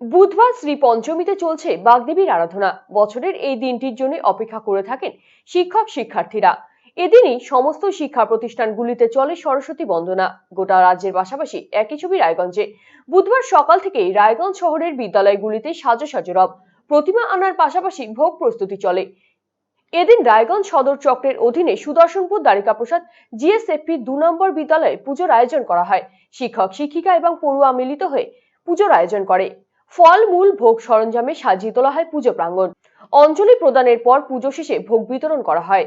বুধবার শ্রী পঞ্চমীতে চলছে বাগদেবীর আরাধনা। বছরের এই দিনটির জন্য অপেক্ষা করে থাকেন শিক্ষক শিক্ষার্থীরা। এদিনই সমস্ত শিক্ষা প্রতিষ্ঠানগুলিতে চলে সরস্বতী বন্দনা। গোটা রাজ্যের পাশাপাশি একই ছবি রায়গঞ্জে। বুধবার সকাল থেকেই রায়গঞ্জ শহরের বিদ্যালয়গুলিতে সাজো সাজো রব। প্রতিমা আনার পাশাপাশি ভোগ প্রস্তুতি চলে। এদিন রায়গঞ্জ সদর চক্রের অধীনে সুদর্শনপুর দ্বারিকা প্রসাদ জিএসএফপি দু নম্বর বিদ্যালয়ে পুজোর আয়োজন করা হয়। শিক্ষক, শিক্ষিকা এবং পড়ুয়া মিলিত হয়ে পুজোর আয়োজন করে। ফল মূল ভোগ সরঞ্জামে সাজিয়ে তোলা হয় পুজো প্রাঙ্গণ। অঞ্জলি প্রদানের পর পুজো শেষে ভোগ বিতরণ করা হয়।